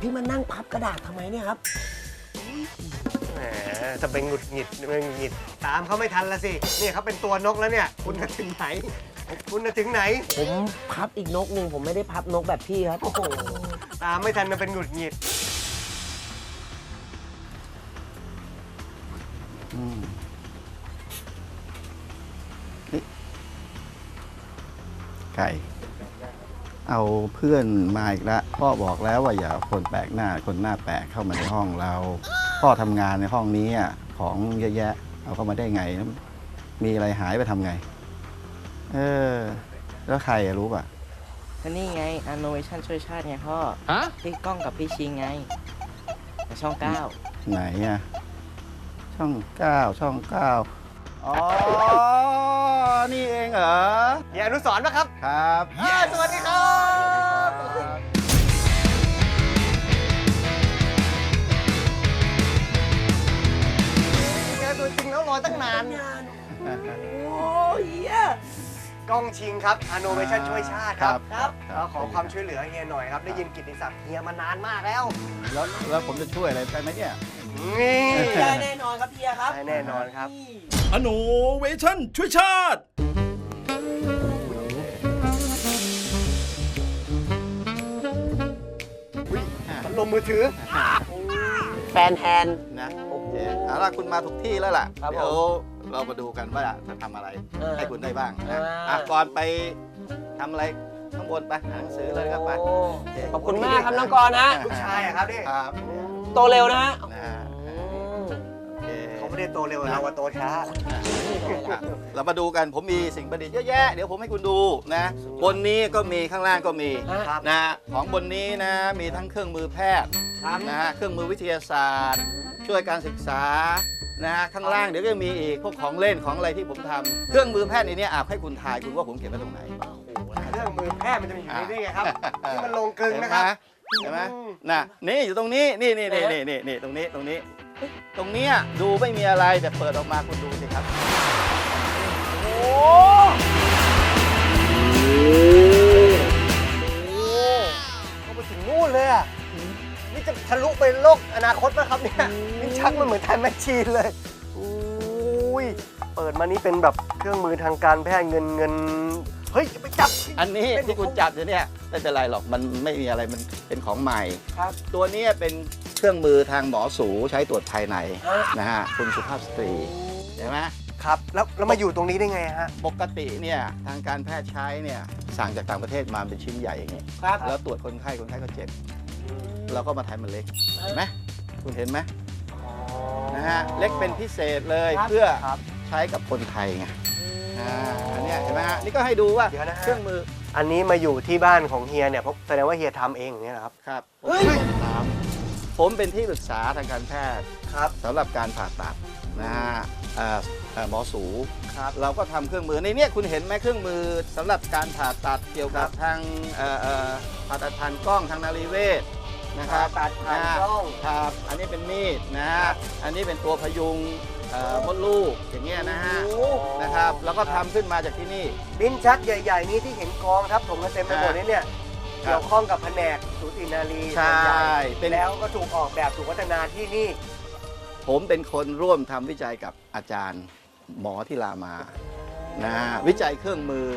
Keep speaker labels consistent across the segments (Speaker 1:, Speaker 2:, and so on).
Speaker 1: ประดิษฐ์พี่มานั่งพับกระดาษทำไมเนี่ยครับ
Speaker 2: แหมจะเป็นหงุดหงิดเป็นหงุดหงิด ตามเขาไม่ทันละสิเนี่ยเขาเป็นตัวนกแล้วเนี่ย คุณจะถึงไหน คุณจะถึงไหน
Speaker 1: ผมพับอีกนกหนึ่งผมไม่ได้พับนกแบบพี่ครับ
Speaker 2: โอ้โห ตามไม่ทันมันเป็นหงุดหงิด
Speaker 3: อืมนี่ไก่ เอาเพื่อนมาอีกแล้วพ่อบอกแล้วว่าอย่าเอาคนแปลกหน้าคนหน้าแปลกเข้ามาในห้องเรา พ่อทำงานในห้องนี้อะของเยอะแยะ เอาเข้ามาได้ไง มีอะไรหายไปทำไง เออ แล้วใครอะรู้ป่ะ
Speaker 4: ก็นี่ไง Innovation ช่วยชาติไงพ่อ
Speaker 5: ฮะ
Speaker 4: พี่ก้องกับพี่ชิงไงในช่องเก้า
Speaker 3: ไหนอะช่องเก้าช่องเก้า อ๋อ นี่เองเหรอ
Speaker 2: อย่าอนุสรณ์ปะครับ
Speaker 3: ครับ
Speaker 2: อ่าสวัสดีครับ เจอตัวจริงแล้วรอตั้งนาน
Speaker 1: โอ้ยเหี้ย
Speaker 2: กล้องชิงครับ Innovation ช่วยชาติครับ
Speaker 1: ครับ
Speaker 2: เราขอความช่วยเหลือเฮียหน่อยครับ ได้ยินกิตติศัพท์เฮียมานานมากแล้ว
Speaker 3: แล้วแล้วผมจะช่วยอะไรได้ไหมเนี่ย
Speaker 2: นี่
Speaker 1: ได้แน่นอนครับพี่ครับ
Speaker 2: ได้แน่นอนครับ
Speaker 5: อโนเวชั่นช่วยชาติ
Speaker 2: พัดลมมือถือ
Speaker 1: แฟนแฮนด์
Speaker 3: นะโอเคเอาล่ะคุณมาถูกที่แล้วล่ะ
Speaker 1: ครับ
Speaker 3: เดี๋ยวเรามาดูกันว่าจะทำอะไร
Speaker 1: เออ
Speaker 3: ให้คุณได้บ้างนะ
Speaker 1: อ่า
Speaker 3: อะก่อนไปทำอะไรข้างบนไปอ่านหนังสือเลยก็ไป
Speaker 1: โอ้ขอบคุณมากครับน้องกรณ์นะ
Speaker 2: ลูกชายอะครับนี่
Speaker 3: ครับ
Speaker 1: โตเร็วนะฮะ
Speaker 3: นะ
Speaker 1: อืม
Speaker 3: โอเค
Speaker 2: เขา ไม่ได้โตเร็วเราว่าโตช้า
Speaker 3: อะเรามาดูกันผมมีสิ่งประดิษฐ์เยอะแยะเดี๋ยวผมให้คุณดูนะบนนี้ก็มีข้างล่างก็มี
Speaker 2: ครับ
Speaker 3: นะของบนนี้นะมีทั้งเครื่องมือแพทย์
Speaker 2: ครับ
Speaker 3: นะฮะเครื่องมือวิทยาศาสตร์ ช่วยการศึกษานะฮะข้างล่างเดี๋ยวก็มีอีกพวกของเล่นของอะไรที่ผมทำเครื่องมือแพทย์ในเนี้อาให้คุณทายคุณว่าผมเขียนไว้ตรงไหน
Speaker 2: เครื่องมือแพทย์มันจะมีอยู่ในนี่ไงครับที่มันลงกลึงนะครับ
Speaker 3: เห็นไหม
Speaker 2: อืม
Speaker 3: น่ะนี่อยู่ตรงนี้นี่นี่นี่นี่นี่นี่ตรงนี้ตรงนี้ ตรงเนี้ยดูไม่มีอะไรแต่เปิดออกมาคุณดูสิครับ
Speaker 2: โอ้เข้าไปถึงนู่นเลยอะ นี่จะทะลุไปโลกอนาคตไหมครับเนี่ยนี่ชักมันเหมือนไทม์แมชชีนเลยอุ้ยเปิดมานี่เป็นแบบเครื่องมือทางการแพทย์เงินเงิน เฮ้ยจะไปจับ
Speaker 3: อันนี้ที่คุณจับอยู่เนี่ยไม่เป็นไรหรอกมันไม่มีอะไรมันเป็นของใหม่
Speaker 1: ครับ
Speaker 3: ตัวเนี้ยเป็น เครื่องมือทางหมอสูใช้ตรวจภายใน
Speaker 1: ฮะ
Speaker 3: นะฮะคุณสุภาพสตรีเห็นไหม
Speaker 2: ครับแล้วแล้วมาอยู่ตรงนี้ได้ไงฮะ
Speaker 3: ปกติเนี่ยทางการแพทย์ใช้เนี่ยสั่งจากต่างประเทศมาเป็นชิ้นใหญ่อย่างนี้
Speaker 1: ครับ
Speaker 3: แล้วตรวจคนไข้คนไข้ก็เจ็บเราก็มาทำมันเล็กเห็นไหมคุณเห็นไหมนะฮะเล็กเป็นพิเศษเลย
Speaker 1: ครับ
Speaker 3: เพื่อ
Speaker 2: ครับ
Speaker 3: ใช้กับคนไทยไงอ่าอันเนี้ยเห็นไหมฮะนี่ก็ให้ดูว่า
Speaker 2: เดี๋ยวนะฮะ
Speaker 3: เครื่องมือ
Speaker 2: อันนี้มาอยู่ที่บ้านของเฮียเนี่ยเพราะแสดงว่าเฮียทำเองอย่างนี้ยนะครับ
Speaker 3: ครับ
Speaker 1: เฮ้ย
Speaker 3: ถาม ผมเป็นที่ปรึกษาทางการแพทย์
Speaker 2: ครับ
Speaker 3: สำหรับการผ่าตัดนะฮะเอ่อเอ่อหมอสูครับ เราก็ทำเครื่องมือในเนี้ยคุณเห็นไหมเครื่องมือสำหรับการผ่าตัดเกี่ยวกับทางเอ่อเอ่อผ่าตัดผ่านกล้องทางนารีเวชนะครับ
Speaker 2: ผ่าตัดผ่านกล้อง
Speaker 3: ครับอันนี้เป็นมีดนะฮะอันนี้เป็นตัวพยุงเอ่อมดลูกอย่างเงี้ยนะฮะนะครับแล้วก็ทำขึ้นมาจากที่นี่
Speaker 2: ลิ้นชักใหญ่ ๆ นี้ที่เห็นกองทับถมกันเต็มไปหมดนี้เนี่ย
Speaker 3: ครับ
Speaker 2: เกี่ยวข้องกับแผนกสูตินารี
Speaker 3: ใช่
Speaker 2: ส่วนหญ่
Speaker 3: เป็น
Speaker 2: แล้วก็ถูกออกแบบถูกพัฒนาที่นี่
Speaker 3: ผมเป็นคนร่วมทำวิจัยกับอาจารย์หมอที่รามานะฮะวิจัยเครื่องมือ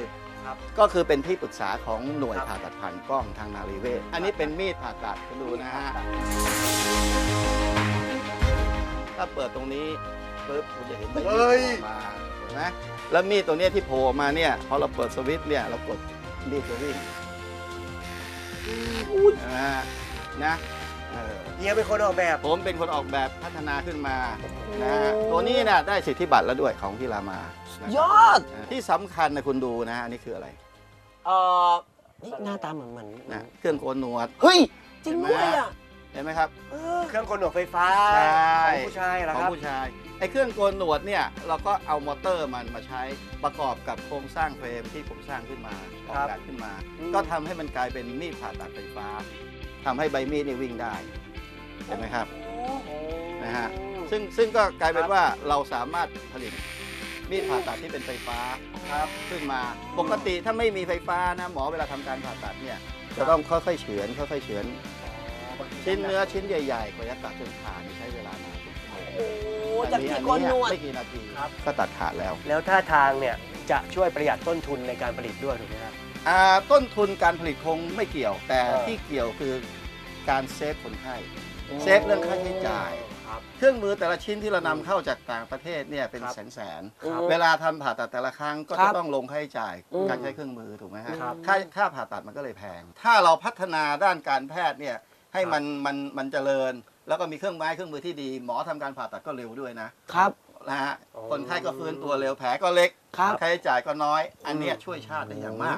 Speaker 2: ครับ
Speaker 3: ก็คือเป็นที่ปรึกษาของหน่วย
Speaker 2: ครับ
Speaker 3: ผ่าตัดผ่านกล้องทางนารีเวชอันนี้เป็นมีดผ่าตัดคุณดูนะฮะถ้าเปิดตรงนี้ปุ๊บคุณจะเห็นมีดโผล่ออกมาเห็นไหมแล้วมีดตัวเนี้ยที่โผล่ออกมาเนี่ยพอเราเปิดสวิตช์เนี่ยเรากดมีดจะวิ่ง นะฮะนะเออ
Speaker 2: เฮียเป็นคนออกแบบ
Speaker 3: ผมเป็นคนออกแบบพัฒนาขึ้นมานะฮะตัวนี้นะได้สิทธิบัตรแล้วด้วยของที่รามานะ
Speaker 1: ยอด
Speaker 3: นะที่สำคัญนะคุณดูนะฮะอันนี่คืออะไร
Speaker 1: เอ่อนี่หน้าตาเหมือนเหมือน
Speaker 3: นะเครื่องโกนหนวด
Speaker 1: เฮ้ย จริงด้วยอะ
Speaker 3: เห็นไหมครับ
Speaker 1: เออ
Speaker 2: เครื่องกลหนวดไฟฟ้า
Speaker 3: ใช่
Speaker 2: ของผู้ชายเหรอ
Speaker 3: ของ
Speaker 2: ครับ
Speaker 3: ผู้ชายไอ้เครื่องโกนหนวดเนี่ยเราก็เอามอเตอร์มันมาใช้ประกอบกับโครงสร้างเฟรมที่ผมสร้างขึ้นมาออกแบบขึ้นมาก็ทำให้มันกลายเป็นมีดผ่าตัดไฟฟ้าทำให้ใบมีดนี่วิ่งได้เห็นไหมครับ นะฮะ ซึ่งซึ่งก็กลายเป็นว่าเราสามารถผลิตมีดผ่าตัดที่เป็นไฟฟ้า
Speaker 2: ครับ
Speaker 3: ขึ้นมา ปกติถ้าไม่มีไฟฟ้านะหมอเวลาทำการผ่าตัดเนี่ยจะต้องค่อยๆเฉือนค่อยๆเฉือน
Speaker 2: บางที
Speaker 3: ชิ้นเนื้อชิ้นใหญ่ๆกว่าจะตัดจนขาดนี่ใช้เวลานาน
Speaker 1: โอ้จากที่
Speaker 3: อั
Speaker 1: โกนหนวด
Speaker 3: ไม่กี่นาทีก็ตัดขาดแล้ว
Speaker 2: แล้วท่าทางเนี่ยจะช่วยประหยัดต้นทุนในการผลิตด้วยถูกไหมครับ
Speaker 3: อ่าต้นทุนการผลิตคงไม่เกี่ยวแต่
Speaker 2: เออ
Speaker 3: ที่เกี่ยวคือการเซฟคนไข้ เซฟเรื่องค่าใช้จ่าย
Speaker 2: ครับ
Speaker 3: เครื่องมือแต่ละชิ้นที่เรานำเข้าจากต่างประเทศเนี่ยเป็น
Speaker 2: ครับ
Speaker 3: แสนแสนๆ
Speaker 1: ครับ
Speaker 3: เวลาทำผ่าตัดแต่ละครั้งก็
Speaker 1: ครั
Speaker 3: จะ
Speaker 1: บ
Speaker 3: ต้องลงค่าใช้จ่าย
Speaker 1: อืม
Speaker 3: การใช้เครื่องมือถูกไหมฮะ
Speaker 2: ครับ
Speaker 3: ค่าค่าผ่าตัดมันก็เลยแพง ถ้าเราพัฒนาด้านการแพทย์เนี่ย ให้มันมันมันเจริญ แล้วก็มีเครื่องไม้เครื่องมือที่ดี หมอทำการผ่าตัดก็เร็วด้วยนะครับ นะฮะ
Speaker 2: โอ้
Speaker 3: คนไข้ก็ฟื้นตัวเร็วแผลก็เล็ก
Speaker 1: ครับ
Speaker 3: ค่าใช้จ่ายก็น้อย อันเนี้ยช่วยชาติได้อย่างมาก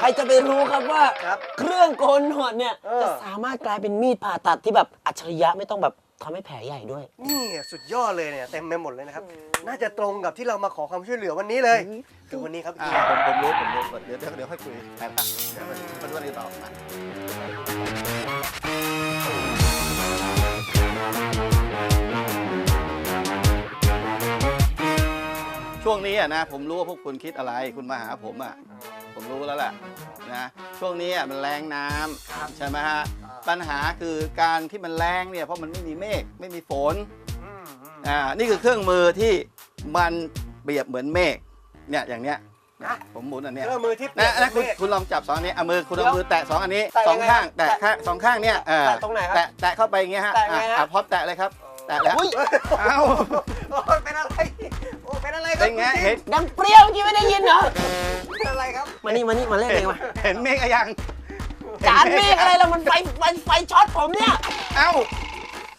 Speaker 1: ใครจะไปรู้ครับว่า
Speaker 2: ครับ
Speaker 1: เครื่องโกนหนวดเนี่ย
Speaker 2: เออ
Speaker 1: จะสามารถกลายเป็นมีดผ่าตัดที่แบบอัจฉริยะไม่ต้องแบบ ทำให้แผลใหญ่ด้วย
Speaker 2: นี่สุดยอดเลยเนี่ยเต็มไปหมดเลยนะครับ น่าจะตรงกับที่เรามาขอความช่วยเหลือวันนี้เลยคือวันนี้ครับ
Speaker 3: อ่า
Speaker 2: เฮีย
Speaker 3: ผมผมรู้ผมรู้เดี๋ยวเดี๋ยวเดี๋ยวค่อยคุยแผนละเดี๋ยวมาดูวันนี้ต่อมาช่วงนี้อะนะผมรู้ว่าพวกคุณคิดอะไรคุณมาหาผมอะผมรู้แล้วแหละนะช่วงนี้อะมันแรงน้ำใช่ไหมฮะ ปัญหาคือการที่มันแรงเนี่ยเพราะมันไม่มีเมฆไม่มีฝน
Speaker 2: อืมอืม
Speaker 3: อ่านี่คือเครื่องมือที่มันเปรียบเหมือนเมฆเนี่ยอย่างเนี้ย
Speaker 2: นะ
Speaker 3: ผมหมุนอันเนี้ย
Speaker 2: เครื่องมือที่เปรี
Speaker 3: นะ
Speaker 2: ยบ
Speaker 3: นะคุณ
Speaker 2: เมฆ
Speaker 3: คุณลองจับสองอันนี้เอามือคุณ
Speaker 2: เดี๋
Speaker 3: เอา
Speaker 2: ยว
Speaker 3: มือแตะสองอันนี้
Speaker 2: แตะ
Speaker 3: สอง
Speaker 2: ยังไง
Speaker 3: ข้าง
Speaker 2: แตะ
Speaker 3: แตะข้างสองข้างเนี่ยเออ
Speaker 2: แตะตรงไหนครับ
Speaker 3: แตะแตะเข้าไปอย่างเงี้ยฮะ
Speaker 2: แตะยังไงฮะ
Speaker 3: อะพร้อมแตะเลยครับแตะแล้ว
Speaker 1: อุ๊ย
Speaker 3: เอ้า
Speaker 2: โอ้ยเป็นอะไรโอ้ยเป็นอะไรครั
Speaker 3: เป็นไง
Speaker 2: คุณจิ๊บ
Speaker 3: เห็น
Speaker 1: ดังเปรี้ยวเมื่อกี้ไม่ได้ยินเหรอ
Speaker 2: เป็นอะไรครับ
Speaker 1: มานี่มานี่มาเล่นเองมา
Speaker 3: เห็นเมฆอะยัง
Speaker 1: จานเมฆอะไรล่ะมันไฟไฟไฟช็อตผมเนี่ย
Speaker 3: เอ้า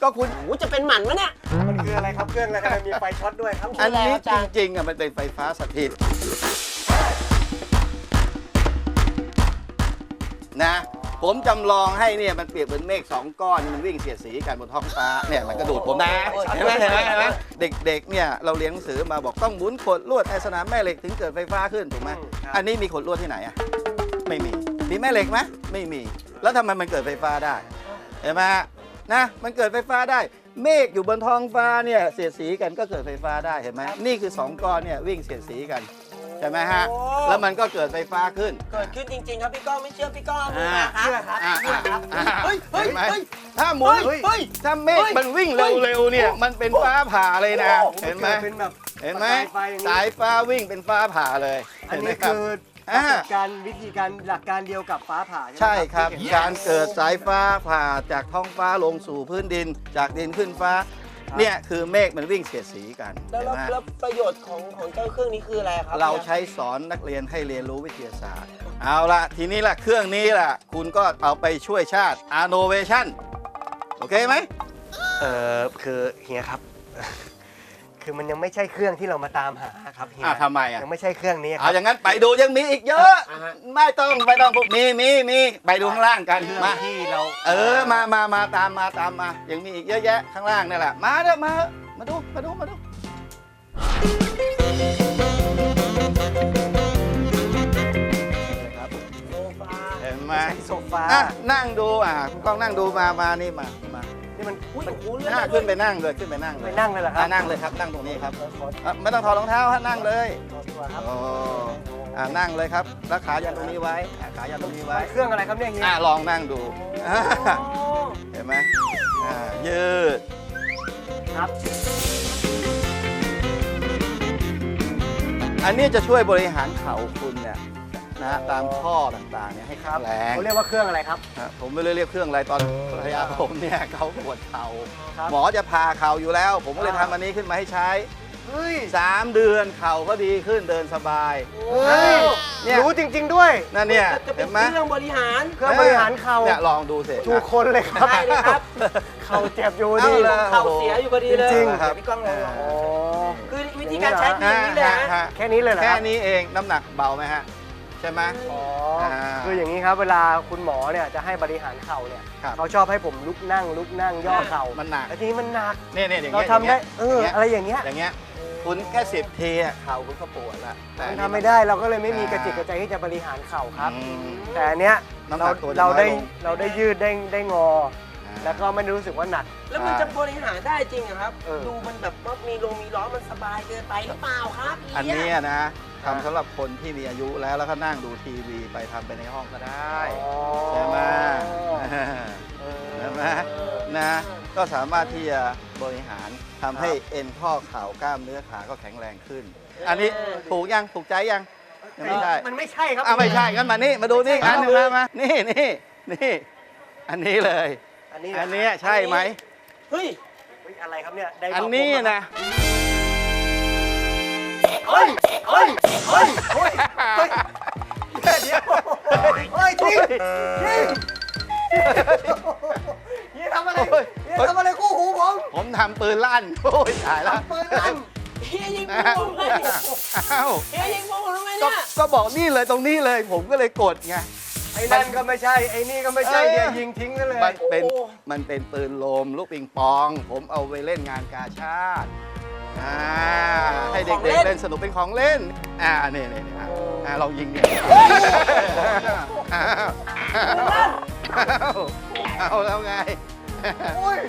Speaker 3: ก็คุณ
Speaker 1: โอ้โหจะเป็นหมันมะเนี่ย
Speaker 2: มันคืออะไรครับเครื่องอะไรทำไมมีไฟช็อตด้วยครับ
Speaker 3: อันนี้
Speaker 1: แล้ว
Speaker 3: จ
Speaker 1: จ้ะ
Speaker 3: ริงๆอะมันเป็นไฟฟ้าสถิต นะ ผมจำลองให้เนี่ยมันเปรียบเหมือนเมฆสองก้อนมันวิ่งเสียดสีกันบนท้องฟ้าเนี่ยมันกระดูดผมนะเห็นไหมเห็นไหมเห็นไหมเด็กๆเนี่ยเราเรียนหนังสือมาบอกต้องหมุนขดลวดในสนามแม่เหล็กถึงเกิดไฟฟ้าขึ้นถูกไหม
Speaker 2: อืมครับ
Speaker 3: อันนี้มีขดลวดที่ไหนอะไม่มี มีแม่เหล็กไหมไม่มี แล้วทำไมมันเกิดไฟฟ้าได้เห็นไหมฮะนะมันเกิดไฟฟ้าได้ เมฆอยู่บนท้องฟ้าเนี่ยเสียดสีกันก็เกิดไฟฟ้าได้เห็นไหมนี่คือสองก้อนเนี่ยวิ่งเสียดสีกันใช่ไหมฮะแล้วมันก็เกิดไฟฟ้าขึ้น
Speaker 1: เกิดขึ้นจริงๆครับพี่ก้องไม่เชื่อพี่ก้องเอามือ
Speaker 3: อ่า
Speaker 1: มาครับ
Speaker 3: อ่าอ่าอ่า
Speaker 1: เฮ้ยเฮ้ย
Speaker 3: เห็นไหม
Speaker 1: เฮ้ย
Speaker 3: ถ้าหมุน
Speaker 1: เฮ้ยเฮ้ย
Speaker 3: ถ้าเมฆ
Speaker 1: เฮ้ย
Speaker 3: มันวิ่งเร็วๆเนี่ยมันเป็นฟ้าผ่าเลยนะ
Speaker 2: โอ้โเห็
Speaker 3: นไหม
Speaker 2: กิดเป็นแบบ
Speaker 3: เห็นไหม
Speaker 2: ประกายไฟอย่างนี้
Speaker 3: สายฟ้าวิ่งเป็นฟ้าผ่าเลย
Speaker 2: อัน
Speaker 3: เห็นไหม
Speaker 2: นี้
Speaker 3: รับ
Speaker 2: คือ ป
Speaker 3: อ่า
Speaker 2: ระสบการณ์วิธีการหลักการเดียวกับฟ้าผ่า
Speaker 3: ใช่
Speaker 2: ไหม
Speaker 3: ครับ
Speaker 2: ที่เห็น
Speaker 3: การเกิดสายฟ้าผ่าจากท้องฟ้าลงสู่พื้นดิน จากดินขึ้นฟ้า
Speaker 2: ครับ
Speaker 3: เนี่ยคือเมฆมันวิ่งเสียดสีกัน
Speaker 1: แล้ว
Speaker 3: เห็นไหม
Speaker 1: แล้วประโยชน์ของของเจ้าเครื่องนี้คืออะไรครับ
Speaker 3: เราใช้สอนนักเรียนให้เรียนรู้วิทยาศาสตร์ เอาละทีนี้ละเครื่องนี้ล่ะ คุณก็เอาไปช่วยชาติ Innovation โอเคไหม
Speaker 2: เออคือเฮียครับ คือมันยังไม่ใช่เครื่องที่เรามาตามหาครับเฮีย
Speaker 3: อะทำไมอะ
Speaker 2: ยังไม่ใช่เครื่องนี้ค
Speaker 3: เอา
Speaker 2: รับ
Speaker 3: อย่างนั้นไปดูยังมีอีกเยอะไม่ต้องไม่ต้องมีมีมีไปดูข้างล่างกัน
Speaker 2: เครื่อง
Speaker 3: มา
Speaker 2: ที่เรา
Speaker 3: เออมามามาตามมาตามมายังมีอีกเยอะแยะข้างล่างนี่แหละมาเด้อมาเถอะมาดูมาดูมาดูครับ
Speaker 1: โซฟา
Speaker 3: เห็นไหม
Speaker 2: โซฟา
Speaker 3: อะนั่งดูอะคุณกล้องนั่งดูมามานี่มามา
Speaker 2: นี่มัน
Speaker 1: อุ้ยโอ้โหเลื่อน
Speaker 3: อะ
Speaker 1: ได้ด้ว
Speaker 3: ขึ้
Speaker 1: ย
Speaker 3: นไปนั่งเลยขึ้นไปนั่งเล
Speaker 2: ไป
Speaker 3: ย
Speaker 2: นั่งเลยเหรอค
Speaker 3: อะ
Speaker 2: รับ
Speaker 3: นั่งเลยครับนั่งตรงนี้ครับ
Speaker 2: ขอขอ
Speaker 3: อะไม่ต้องถอดรองเท้าฮะนั่งเลย
Speaker 2: ขอดีกว่าครับ
Speaker 3: โอ้อะนั่งเลยครับแล้วขายันตรงนี้ไว้อะขายันตรงนี้ไว้
Speaker 2: เครื่องอะไรครับเนี่ยเฮีย
Speaker 3: อะลองนั่งดูอะ
Speaker 2: โอ้
Speaker 3: เห็นไหมอ่ายืด
Speaker 2: ครับ
Speaker 3: อันนี้จะช่วยบริหารเข่าคุณเนี่ย นะตามข้อต่างๆเนี่ยให้แข็งแรง
Speaker 2: เขาเรียกว่าเครื่องอะไรครับ
Speaker 3: อะผมไม่ได้เรียกเครื่องอะไรตอนภรรยาผมเนี่ยเขาปวดเข่า
Speaker 2: ครับ
Speaker 3: หมอจะผ่าเข่าอยู่แล้ว ผมก็เลย
Speaker 2: อ่า
Speaker 3: ทำอันนี้ขึ้นมาให้ใช้
Speaker 2: เฮ้ย
Speaker 3: 3 เดือนเข่าก็ดีขึ้นเดินสบาย
Speaker 2: เฮ้ย
Speaker 3: เนี่ย
Speaker 2: รู้จริง ๆ ด้วย
Speaker 3: นั่นเนี่ย
Speaker 1: จะเป็
Speaker 3: เห็
Speaker 1: น
Speaker 3: นไหม
Speaker 1: เครื่องบริหาร
Speaker 2: เครื่องบริหารเข่า
Speaker 3: เนี่ยลองดูสิ
Speaker 2: ถูกคนเลยครับ
Speaker 1: ใช่เลยครับ
Speaker 2: เข่าเจ็บอยู่
Speaker 3: เอา
Speaker 2: ดี
Speaker 3: เลย
Speaker 1: เข่าเสียอยู่พอดีเลย
Speaker 2: จริง
Speaker 3: ๆ ครับ
Speaker 1: เดี๋ยวพี่ก้องลองลอง
Speaker 2: โอ้
Speaker 1: คือวิธีการใช้คืออย่างนี้เลย
Speaker 3: อ่า
Speaker 1: ฮะ
Speaker 3: ฮะ
Speaker 2: แค่นี้เลยเหรอ
Speaker 3: แค่
Speaker 2: รับ
Speaker 3: นี้เองน้ำหนักเบาไหมฮะ ใช่ไหม
Speaker 2: อ๋ออาคืออย่างนี้ครับ เวลาคุณหมอเนี่ยจะให้บริหารเข่าเนี่ย
Speaker 3: ครับ
Speaker 2: เขาชอบให้ผมลุกนั่งลุกนั่งย่อเข่า
Speaker 3: มันหนัก
Speaker 2: แล้วทีนี้มันหนัก
Speaker 3: เนี่ยเนี่ยอย่าง
Speaker 2: เรา
Speaker 3: เงี้ย
Speaker 2: ทำได้เออ
Speaker 3: อย่างเงี้ย
Speaker 2: อะไรอย่างเงี้ย
Speaker 3: อย่างเงี้ยคุณแค่สิบทีอะเข่าคุณก็ปวดละแต่
Speaker 2: มัน
Speaker 3: อันนี้
Speaker 2: ทำไม่ได้เราก็เลยไม่มี
Speaker 3: อ่าก
Speaker 2: ระจิกกระใจที่จะบริหารเข่าครับ
Speaker 3: อืม
Speaker 2: แต่อันเนี้ย
Speaker 3: น้ำหนั
Speaker 2: เรา
Speaker 3: กตัวจะ
Speaker 2: เราได้
Speaker 3: น้อยลง
Speaker 2: เราได้ยืดได้ได้งอ
Speaker 3: อ่า
Speaker 2: แล้วก็ไม่ได้รู้สึกว่าหนัก
Speaker 1: แล้วมันจะบริหารได้จริงเหรอครับ
Speaker 2: เออ
Speaker 1: ดูมันแบบว่ามีลงมีล้อมันสบายเกินไปหรือเปล่าครับ
Speaker 3: อัน
Speaker 1: เย
Speaker 3: เนี้ยนะ ทำสำหรับคนที่มีอายุแล้วแล้วก็นั่งดูทีวีไปทำไปในห้องก็ได้ใช่ไหมใช่ไหมนะก็สามารถที่จะบริหารทำให้เอ็นข้อเข่ากล้ามเนื้อขาก็แข็งแรงขึ้น อันนี้ถูกยังถูกใจยังยังไม่ใช่
Speaker 2: มันไม่ใช่ครับ
Speaker 3: อะไม่ใช่งั้นมานี่มาดูนี่อีกอันหนึ่งมามานี่นี่นี่อันนี้เลย
Speaker 2: อันนี้
Speaker 3: อันเนี้ยใช่ไหม
Speaker 1: เฮ้ย
Speaker 2: เฮ้ยอะไรครับเนี่ยได
Speaker 3: อันนี้นะ
Speaker 2: เฮ้ยเฮ้ย เฮ้ยเฮ้ยเฮ้ยเดี๋ยวเดี๋ยวเฮ้ยจริงจริงเฮียทำอะไรเฮียทำอะไรคู่หูผม
Speaker 3: ผมทำปืนลั่นโอ้ยตายแล้ว
Speaker 2: ปืนลั่น
Speaker 1: เฮียยิง
Speaker 3: นะ
Speaker 1: ผมเลย
Speaker 3: อ้าว
Speaker 1: เฮียยิงผมทำไมเนี่ย
Speaker 3: ก็บอกนี่เลยตรงนี้เลย ผมก็เลยกดไง
Speaker 2: ไอ้นั่นก็ไม่ใช่ ไอ้นี่ก็ไม่ใช่
Speaker 3: เออ
Speaker 2: เดี๋ยวยิงทิ้งกันเลย
Speaker 3: มันเป็นมันเป็นปืนลมลูกปิงปอง ผมเอาไปเล่นงานกาชาติ อ่าให้เด็กๆเล่นสนุกเป็นของเล่น อ่านี่นี่นี่อะอ่าเรายิงเนี่ยอ้าวอ้าวเอาแล้วไง
Speaker 2: โอ้ย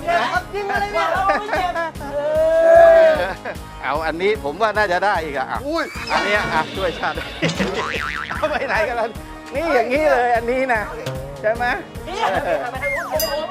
Speaker 2: เนี่ยครับยิงอะไรเนี่ย
Speaker 1: เราไม่เจ็บเออ
Speaker 3: เอาอันนี้ผมว่าน่าจะได้อีกอะอะอันเนี้ยอะช่วยชาติเอาไปไหนกันล่ะนี่อย่างนี้เลยอันนี้นะใช่ไหม
Speaker 1: เฮียทำไมให้ผมทำไมให้ผม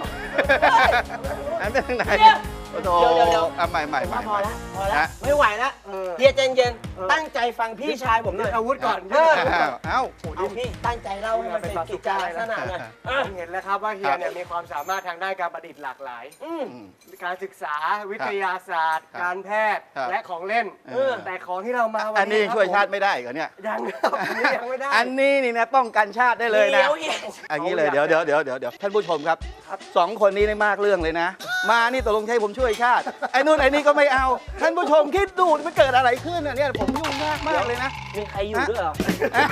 Speaker 3: อันเป็นทางไหน
Speaker 1: เดี๋ยว
Speaker 3: โอ้โห
Speaker 1: เดี๋ยวเดี๋ยวเดี๋ยว
Speaker 3: อะใหม่ใหม่
Speaker 1: ผม
Speaker 3: ใหม่
Speaker 1: ว่าพอละพอละ
Speaker 3: ฮะ
Speaker 1: ไม่ไหวละ
Speaker 2: เออ
Speaker 1: เฮียใจเย็นๆตั้งใจฟังพี่ชายผมหน่อย
Speaker 2: อาวุธก่อน
Speaker 1: เออ
Speaker 3: อ้าวเอ้า
Speaker 1: เอาพี่ตั้งใจเล่าให้มันเป็นกิจจาลักษณะหน่อยเออ
Speaker 2: ผมเห็นแล้วครับว่าเฮียเนี่ยมีความสามารถทางด้านการประดิษฐ์หลากหลาย
Speaker 1: อืม
Speaker 3: อืม
Speaker 2: การศึกษาวิทยาศาสตร์
Speaker 3: ครับ
Speaker 2: การแพทย์
Speaker 3: ครับ
Speaker 2: และของเล่น
Speaker 3: เออ
Speaker 2: แต่ของที่เรามาวั
Speaker 3: อันนี้
Speaker 2: ครับ
Speaker 3: ช่วยชาติ
Speaker 2: ผม
Speaker 3: ไม่ได้เหรอเนี่ย
Speaker 2: ยังครับอันนี้ยังไม่ได้
Speaker 3: อันนี้นี่นะป้องกันชาติได้เลยนะ
Speaker 1: เดี๋ยวเฮีย
Speaker 3: อันนี้เลยเดี๋ยวเดี๋ยวเดี๋ยวเดี๋ยวเดี๋ยวท่านผู้ชมครับสองคนนี้ในมากเรื่องเลยนะ มานี่ตกลงใช้ผมช่วยชาติไอ้นู่นไอ้นี่ก็ไม่เอา ท่านผู้ชมคิดดูมันเกิดอะไรขึ้นอะเนี่ยผมยุ่งยากมากเลยนะ
Speaker 1: มีใครอยู่ด้วยเหรอ
Speaker 3: อ้า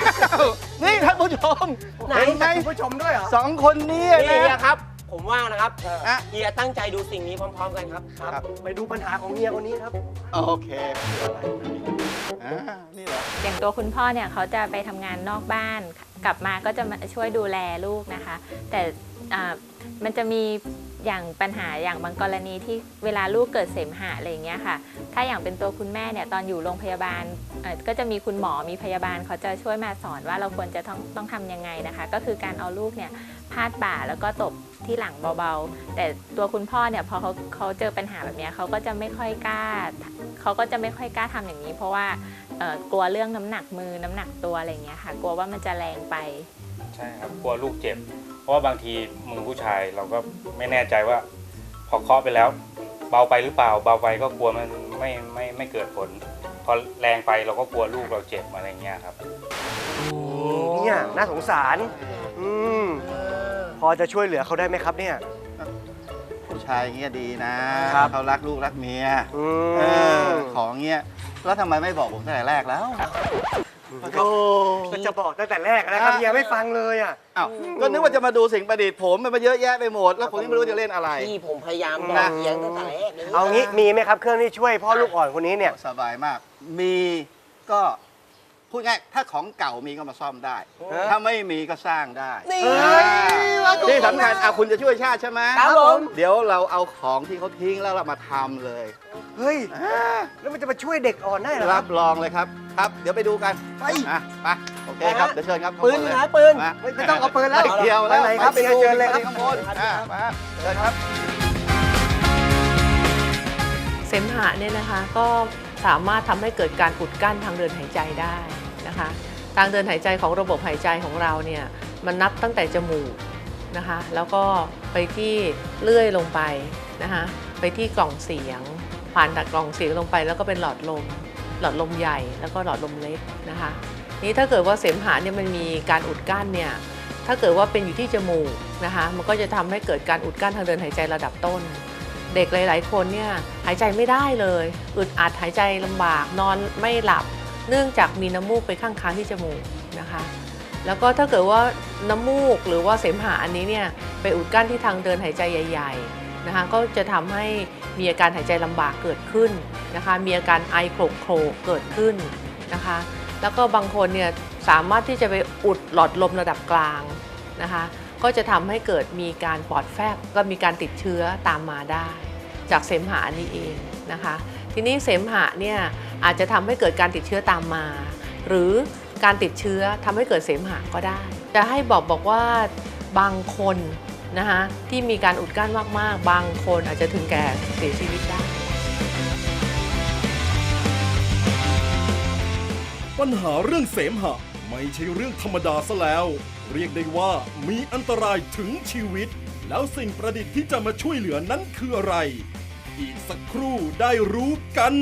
Speaker 3: วนี่ท่านผู้ชม
Speaker 1: ไหน
Speaker 3: เห็นไหม
Speaker 2: คุณผู้ชมด้วยเหรอ
Speaker 3: สองคนนี้
Speaker 1: นี่
Speaker 3: นะ
Speaker 1: เฮียครับ ผมว่านะครับ
Speaker 3: อะ
Speaker 1: เฮียตั้งใจดูสิ่งนี้พร้อม ๆ กันครับ
Speaker 3: ครับ
Speaker 2: ไปดูปัญหาของเฮียคนนี้ครับ
Speaker 3: โอเคอ่านี่เหรอ
Speaker 6: อย่างตัวคุณพ่อเนี่ยเขาจะไปทำงานนอกบ้านกลับมาก็จะมาช่วยดูแลลูกนะคะ แต่อ่ามันจะมี อย่างปัญหาอย่างบางกรณีที่เวลาลูกเกิดเสมหะอะไรอย่างเงี้ยค่ะ ถ้าอย่างเป็นตัวคุณแม่เนี่ยตอนอยู่โรงพยาบาลเอ่อก็จะมีคุณหมอมีพยาบาลเขาจะช่วยมาสอนว่าเราควรจะต้องต้องทำยังไงนะคะ ก็คือการเอาลูกเนี่ยพาดบ่าแล้วก็ตบที่หลังเบาๆ แต่ตัวคุณพ่อเนี่ยพอเขาเขาเจอปัญหาแบบเนี้ยเขาก็จะไม่ค่อยกล้าเขาก็จะไม่ค่อยกล้าทำอย่างนี้ เพราะว่าเอ่อกลัวเรื่องน้ำหนักมือน้ำหนักตัวอะไรอย่างเงี้ยค่ะ กลัวว่ามันจะแรงไป
Speaker 7: ใช่ครับกลัวลูกเจ็บ เพราะว่าบางทีมือผู้ชายเราก็ไม่แน่ใจว่า พอเคาะไปแล้ว เบาไปหรือเปล่า เบาไปก็กลัวมันไม่ไม่ไม่เกิดผล พอแรงไปเราก็กลัวลูกเราเจ็บอะไรเงี้ยครับ
Speaker 2: เนี่ยน่าสงสาร อืมพอจะช่วยเหลือเขาได้ไหมครับเนี่ย
Speaker 3: ผู้ชายอย่างเงี้ยดีนะ ครับ เขารักลูกรักเมีย
Speaker 2: อื
Speaker 3: เออ
Speaker 2: ม
Speaker 3: ของเงี้ยแล้วทำไมไม่บอกผมตั้งแต่แรกแล้ว
Speaker 2: โอ้ก็จะบอกตั้งแต่แรกนะครับเฮียไม่ฟังเลยอะ
Speaker 3: อ้าวก็นึกว่าจะมาดูสิ่งประดิษฐ์ผมมันมาเยอะแยะไปหมด แล้วผมยังไม่รู้จะเล่นอะไร
Speaker 1: พี่ผมพยายามบอก
Speaker 3: นะ
Speaker 1: เฮียตั้งแต่แรกเลย
Speaker 2: เอางี้มีไหมครับเครื่องที่ช่วยพ่อลูกอ่อนคนนี้เนี่ย
Speaker 3: สบายมาก มีก็พูดง่ายถ้าของเก่ามีก็มาซ่อมได้ ถ้าไม่มีก็สร้างได้
Speaker 1: นี่
Speaker 3: อ่าที่สำคัญอะคุณจะช่วยชาติใช่ไหม
Speaker 1: ครับผม
Speaker 3: เดี๋ยวเราเอาของที่เขาทิ้งแล้วเรามาทำเลย
Speaker 2: เฮ้ย แล้วมันจะมาช่วยเด็กอ่อนได้เหรอค
Speaker 3: รั
Speaker 2: รั
Speaker 3: บบรองเลยครับ ครับ เดี๋ยวไปดูกันไป อะไปโอเคครับ เดี๋ยวเชิญครับ
Speaker 1: ปืนอยู่ไหนปืน
Speaker 3: มา
Speaker 2: ไม่ต้องเอาปืนแล้ว
Speaker 3: ไม่เดียวแล้ว
Speaker 2: ไปไหนครับ
Speaker 3: ไปดู
Speaker 2: เชิญเลยครับ
Speaker 3: ไปข้างบนอะมาเชิญครับ
Speaker 8: เสมหะเนี่ยนะคะก็สามารถทำให้เกิดการอุดกั้นทางเดินหายใจได้นะคะ ทางเดินหายใจของระบบหายใจของเราเนี่ยมันนับตั้งแต่จมูกนะคะ แล้วก็ไปที่เลื่อยลงไปนะคะ ไปที่กล่องเสียง ผ่านจากกล่องเสียงลงไปแล้วก็เป็นหลอดลม หลอดลมใหญ่แล้วก็หลอดลมเล็กนะคะ นี่ถ้าเกิดว่าเสมหะเนี่ยมันมีการอุดกั้นเนี่ยถ้าเกิดว่าเป็นอยู่ที่จมูกนะคะมันก็จะทำให้เกิดการอุดกั้นทางเดินหายใจระดับต้น เด็กหลาย ๆ คนเนี่ยหายใจไม่ได้เลย อึดอัดหายใจลำบากนอนไม่หลับ เนื่องจากมีน้ำมูกไปข้างค้างที่จมูกนะคะแล้วก็ถ้าเกิดว่าน้ำมูกหรือว่าเสมหะอันนี้เนี่ยไปอุดกั้นที่ทางเดินหายใจใหญ่ ๆนะคะก็จะทำให้ มีอาการหายใจลำบากเกิดขึ้นนะคะ มีอาการไอโครกโครกเกิดขึ้นนะคะ แล้วก็บางคนเนี่ยสามารถที่จะไปอุดหลอดลมระดับกลางนะคะ ก็จะทำให้เกิดมีการปอดแฟบก็มีการติดเชื้อตามมาได้ จากเสมหะนนี้เองนะคะ ทีนี้เสมหะเนี่ยอาจจะทำให้เกิดการติดเชื้อตามมา หรือการติดเชื้อทำให้เกิดเสมหะก็ได้ จะให้บอกบอกว่าบางคน นะคะที่มีการอุดกั้นมาก ๆ บางคนอาจจะถึงแก่เสียชีวิตได้
Speaker 5: ปัญหาเรื่องเสมหะไม่ใช่เรื่องธรรมดาซะแล้ว เรียกได้ว่ามีอันตรายถึงชีวิต แล้วสิ่งประดิษฐ์ที่จะมาช่วยเหลือนั้นคืออะไร อีกสักครู่ได้รู้กัน